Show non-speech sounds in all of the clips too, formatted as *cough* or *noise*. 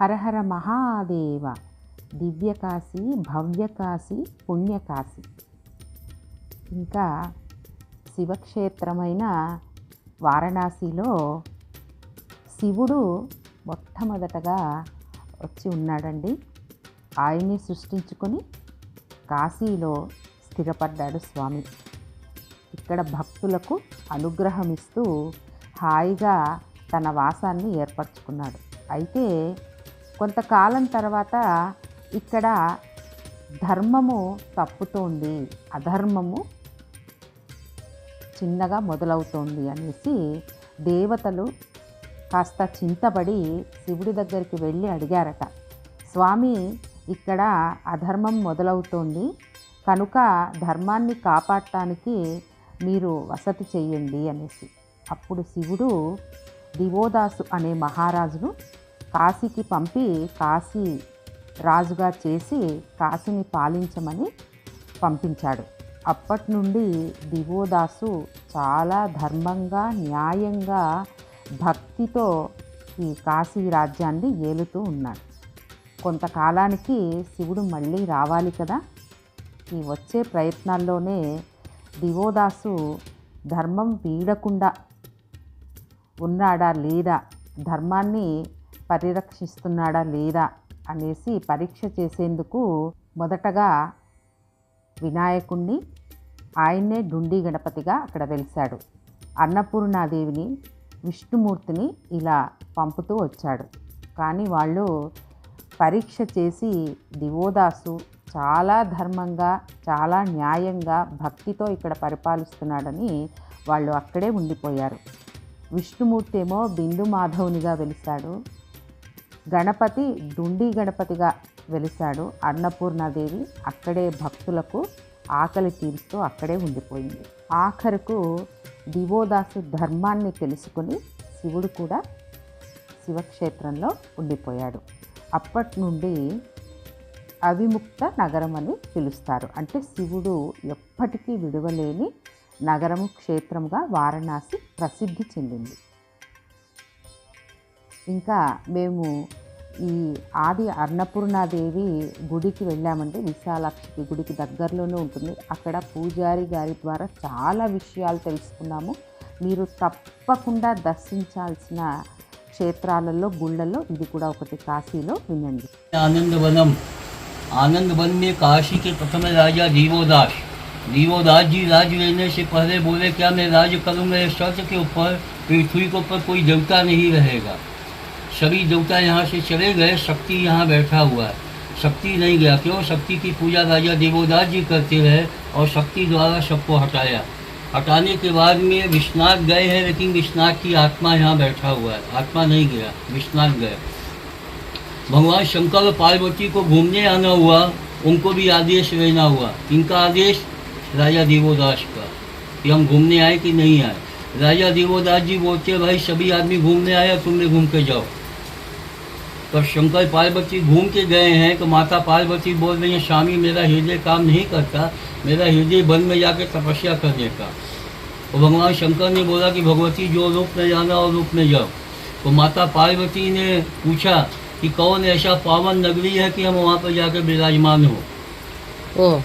హరహర మహాదేవ. దివ్యకాశి భవ్యకాశి పుణ్యకాశి. ఇంకా శివక్షేత్రమైన వారణాసిలో శివుడు మొట్టమొదటగా వచ్చి ఉన్నాడండి. ఆయన్ని సృష్టించుకొని కాశీలో స్థిరపడ్డాడు స్వామి. ఇక్కడ భక్తులకు అనుగ్రహం ఇస్తూ హాయిగా తన వాసాన్ని ఏర్పరచుకున్నాడు. అయితే కొంతకాలం తర్వాత ఇక్కడ ధర్మము తప్పుతోంది అధర్మము చిన్నగా మొదలవుతోంది అనేసి దేవతలు కాస్త చింతపడి శివుడి దగ్గరికి వెళ్ళి అడిగారట. స్వామి ఇక్కడ అధర్మం మొదలవుతోంది కనుక ధర్మాన్ని కాపాడటానికి మీరు వసతి చేయండి అనేసి. అప్పుడు శివుడు దివోదాసు అనే మహారాజును కాశీకి పంపి కాశీ రాజుగా చేసి కాశీని పాలించమని పంపించాడు. అప్పటి నుండి దివోదాసు చాలా ధర్మంగా న్యాయంగా భక్తితో ఈ కాశీ రాజ్యాన్ని ఏలుతూ ఉన్నాడు. కొంతకాలానికి శివుడు మళ్ళీ రావాలి కదా? ఈ వచ్చే ప్రయత్నాల్లోనే దివోదాసు ధర్మం వీడకుండా ఉన్నాడా లేదా? ధర్మాన్ని పరిరక్షిస్తున్నాడా లేదా అనేసి పరీక్ష చేసేందుకు మొదటగా వినాయకుణ్ణి ఆయన్నే డుండి గణపతిగా అక్కడ వెలిశాడు. అన్నపూర్ణాదేవిని విష్ణుమూర్తిని ఇలా పంపుతూ వచ్చాడు. కానీ వాళ్ళు పరీక్ష చేసి దివోదాసు చాలా ధర్మంగా చాలా న్యాయంగా భక్తితో ఇక్కడ పరిపాలిస్తున్నాడని వాళ్ళు అక్కడే ఉండిపోయారు. విష్ణుమూర్తి ఏమో బిందు మాధవునిగా వెలిశాడు. గణపతి డుండి గణపతిగా వెలిశాడు అన్నపూర్ణాదేవి అక్కడే భక్తులకు ఆకలి తీరుస్తూ అక్కడే ఉండిపోయింది. ఆఖరుకు దివోదాసు ధర్మాన్ని తెలుసుకుని శివుడు కూడా శివక్షేత్రంలో ఉండిపోయాడు. అప్పటి నుండి అవిముక్త నగరం అని పిలుస్తారు. అంటే శివుడు ఎప్పటికీ విడువలేని నగరము క్షేత్రంగా వారణాసి ప్రసిద్ధి చెందింది. ఇంకా మేము ఈ ఆది అన్నపూర్ణాదేవి గుడికి వెళ్ళామంటే విశాలాక్షి గుడికి దగ్గరలోనే ఉంటుంది అక్కడ పూజారి గారి ద్వారా చాలా విషయాలు తెలుసుకున్నాము మీరు తప్పకుండా దర్శించాల్సిన క్షేత్రాలలో గుళ్ళల్లో ఇది కూడా ఒకటి కాశీలో వినండి आनंद वनम आनंद वन में काशी के प्रथम राजा दीवोदास दीवोदास जी राज लेने से पहले बोले क्या मैं राज करूंगा इस शर्त के ऊपर पृथ्वी के ऊपर कोई देवता नहीं रहेगा सभी देवता यहाँ से चले गए, शक्ति यहाँ बैठा हुआ है। शक्ति नहीं गया, क्यों? शक्ति की पूजा राजा देवोदास जी करते रहे और शक्ति द्वारा सबको हटाया। हटाने के बाद में विश्वनाथ गए हैं, लेकिन विश्वनाथ की आत्मा यहाँ बैठा हुआ है। आत्मा नहीं गया, विश्वनाथ गए। भगवान शंकर और पार्वती को घूमने आना हुआ, उनको भी आदेश लेना हुआ। इनका आदेश राजा देवोदास का, कि हम घूमने आए कि नहीं आए। राजा देवोदास जी बोलते, भाई, सभी आदमी घूमने आए तुम भी घूम के जाओ। तो शंकर पार्वती घूम के गए हैं तो माता पार्वती बोल रही है स्वामी मेरा हृदय काम नहीं करता मेरा हृदय वन में जाके तपस्या करने का। तो भगवान शंकर ने बोला कि भगवती जो रूप में जाना और रूप में जाओ। तो माता पार्वती ने पूछा कि कौन ऐसा पावन नगरी है कि हम वहाँ पर जाकर विराजमान हो?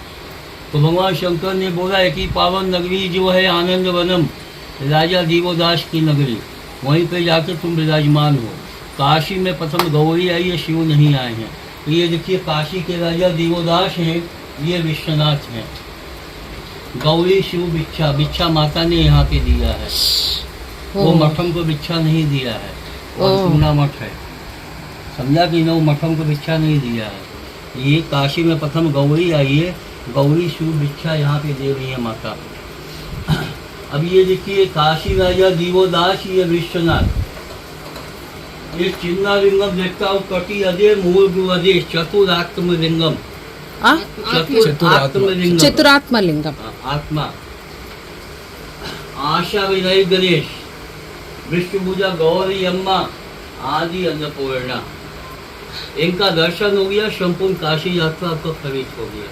तो भगवान शंकर ने बोला है कि पावन नगरी जो है आनंद वनम राजा दीवोदास की नगरी वहीं पे जाकर तुम विराजमान हो। काशी में प्रथम गौरी आई है शिव नहीं आए हैं। तो ये देखिए काशी के राजा दीवोदास हैं ये विश्वनाथ हैं। गौरी शिव बिच्छा बिच्छा माता ने यहाँ पे दिया है। वो मठम को बिच्छा नहीं दिया है। पूना मठ है। समझा कि ना वो मठम को बिच्छा नहीं दिया है। ये काशी में प्रथम गौरी आई है गौरी शिव भिक्षा यहाँ पे दे रही है माता। अब ये देखिए काशी राजा दीवोदास ये विश्वनाथ। ये चिन्ना लिंगम देखता हूँ कटी अजय मूल अजय चतुरात्म लिंगम चतुरात्म लिंगम आत्मा। आशा विनय गणेश विष्णु गौरी अम्मा आदि अन्नपूर्णा। इनका दर्शन हो गया संपूर्ण काशी यात्रा आपका खरीद हो गया।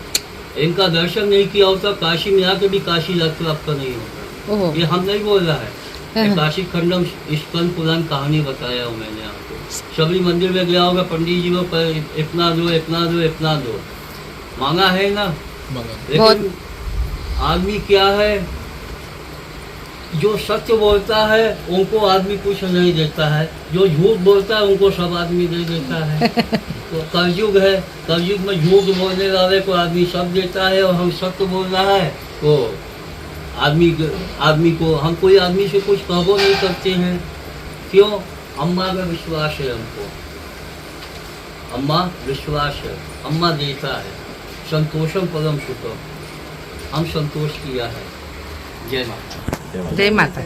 इनका दर्शन नहीं किया होता काशी में आके भी काशी यात्रा आपका नहीं होगा। ये हम नहीं बोल रहा है। काशी खंडम स्कंद पुराण कहानी बताया हूँ मैंने आपको। सभी मंदिर में गया होगा पंडित जी को पर इतना दो इतना दो इतना दो मांगा है ना? लेकिन आदमी क्या है? जो सत्य बोलता है उनको आदमी कुछ नहीं देता है। जो झूठ बोलता है उनको सब आदमी दे देता है। *laughs* तो कलयुग है। कलयुग में झूठ बोलने वाले को आदमी सब देता है और हम सत्य बोल रहा है। तो आदमी आदमी को हम कोई आदमी से कुछ कहबो नहीं करते हैं क्यों अम्मा का विश्वास है हमको अम्मा विश्वास है अम्मा देता है संतोषम परम सुखम हम संतोष किया है जय माता జై మాత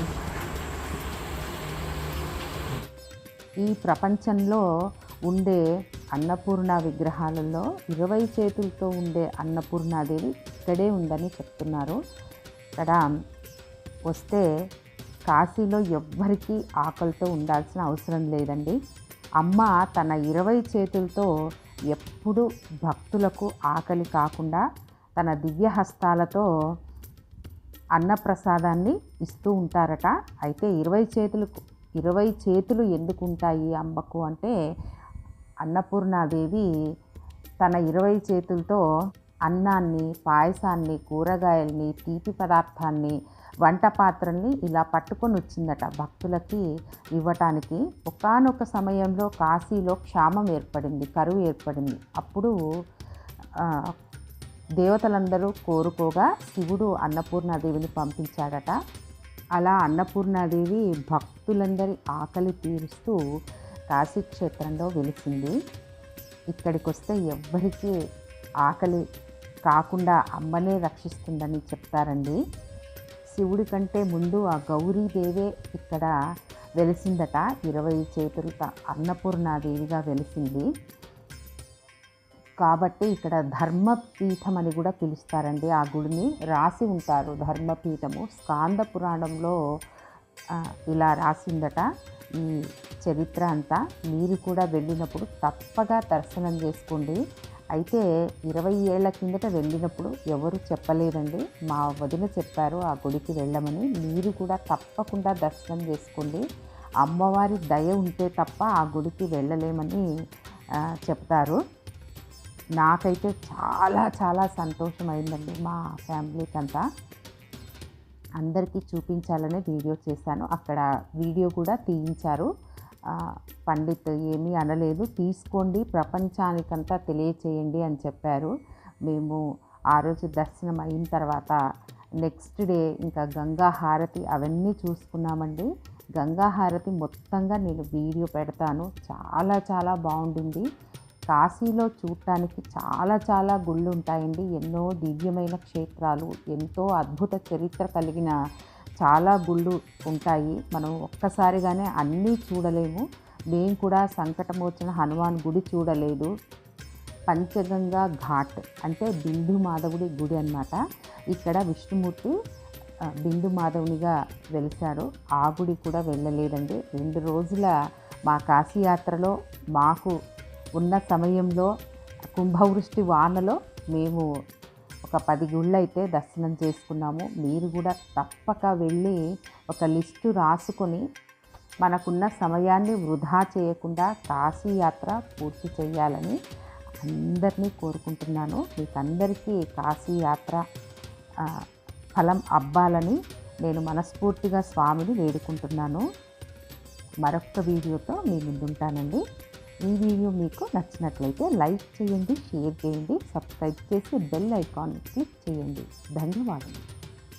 ఈ ప్రపంచంలో ఉండే అన్నపూర్ణ విగ్రహాలలో ఇరవై చేతులతో ఉండే అన్నపూర్ణాదేవి ఇక్కడే ఉందని చెప్తున్నారు ఇక్కడ వస్తే కాశీలో ఎవ్వరికీ ఆకలితో ఉండాల్సిన అవసరం లేదండి. అమ్మ తన ఇరవై చేతులతో ఎప్పుడు భక్తులకు ఆకలి కాకుండా తన దివ్య హస్తాలతో అన్నప్రసాదాన్ని ఇస్తూ ఉంటారట. అయితే ఇరవై చేతులు ఇరవై చేతులు ఎందుకు ఉంటాయి అమ్మకు అంటే అన్నపూర్ణాదేవి తన ఇరవై చేతులతో అన్నాన్ని పాయసాన్ని కూరగాయల్ని తీపి పదార్థాన్ని వంట పాత్రల్ని ఇలా పట్టుకొని వచ్చిందట భక్తులకి ఇవ్వటానికి. ఒకానొక సమయంలో కాశీలో క్షామం ఏర్పడింది కరువు ఏర్పడింది. అప్పుడు దేవతలందరూ కోరుకోగా శివుడు అన్నపూర్ణాదేవిని పంపించాడట. అలా అన్నపూర్ణాదేవి భక్తులందరి ఆకలి తీరుస్తూ కాశీ క్షేత్రంలో వెలిసింది. ఇక్కడికి వస్తే ఎవ్వరికీ ఆకలి కాకుండా అమ్మనే రక్షిస్తుందని చెప్తారండి. శివుడి కంటే ముందు ఆ గౌరీదేవే ఇక్కడ వెలిసిందట. ఇరవై చేతులతో అన్నపూర్ణాదేవిగా వెలిసింది. కాబట్టి ఇక్కడ ధర్మపీఠం అని కూడా పిలుస్తారండి ఆ గుడిని. రాసి ఉంటారు ధర్మపీఠము. స్కాంద పురాణంలో ఇలా రాసిందట ఈ చరిత్ర అంతా. మీరు కూడా వెళ్ళినప్పుడు తప్పగా దర్శనం చేసుకోండి. అయితే ఇరవై ఏళ్ళ కిందట వెళ్ళినప్పుడు ఎవరు చెప్పలేదండి. మా వదిన చెప్పారు ఆ గుడికి వెళ్ళమని. మీరు కూడా తప్పకుండా దర్శనం చేసుకోండి. అమ్మవారి దయ ఉంటే తప్ప ఆ గుడికి వెళ్ళలేమని చెప్తారు. నాకైతే చాలా చాలా సంతోషమైందండి మా ఫ్యామిలీకి అంతా అందరికీ చూపించాలనే వీడియో చేశాను. అక్కడ వీడియో కూడా తీయించారు. పండిత్ ఏమీ అనలేదు. తీసుకోండి ప్రపంచానికంతా తెలియచేయండి అని చెప్పారు. మేము ఆ రోజు దర్శనం అయిన తర్వాత నెక్స్ట్ డే ఇంకా గంగా హారతి అవన్నీ చూసుకున్నామండి. గంగా హారతి మొత్తంగా నేను వీడియో పెడతాను. చాలా చాలా బాగుండింది కాశీలో చూడటానికి చాలా చాలా గుళ్ళు ఉంటాయండి ఎన్నో దివ్యమైన క్షేత్రాలు ఎంతో అద్భుత చరిత్ర కలిగిన చాలా గుళ్ళు ఉంటాయి. మనం ఒక్కసారిగానే అన్నీ చూడలేము. మేము కూడా సంకటం వచ్చిన హనుమాన్ గుడి చూడలేదు. పంచగంగా ఘాట్ అంటే బిందు మాధవుడి గుడి అన్నమాట. ఇక్కడ విష్ణుమూర్తి బిందు మాధవునిగా వెలిశారు ఆ గుడి కూడా వెళ్ళలేదండి. రెండు రోజుల మా కాశీయాత్రలో మాకు ఉన్న సమయంలో కుంభవృష్టి వానలో మేము ఒక పది గుళ్ళు అయితే దర్శనం చేసుకున్నాము. మీరు కూడా తప్పక వెళ్ళి ఒక లిస్టు రాసుకొని మనకున్న సమయాన్ని వృధా చేయకుండా కాశీ యాత్ర పూర్తి చేయాలని అందరినీ కోరుకుంటున్నాను. మీకందరికీ కాశీ యాత్ర ఫలం అవ్వాలని నేను మనస్ఫూర్తిగా స్వామిని వేడుకుంటున్నాను. మరొక వీడియోతో మీ ముందుంటానండి. ఈ వీడియో మీకు నచ్చినట్లయితే లైక్ చేయండి షేర్ చేయండి సబ్స్క్రైబ్ చేసి బెల్ ఐకాన్ క్లిక్ చేయండి. ధన్యవాదాలు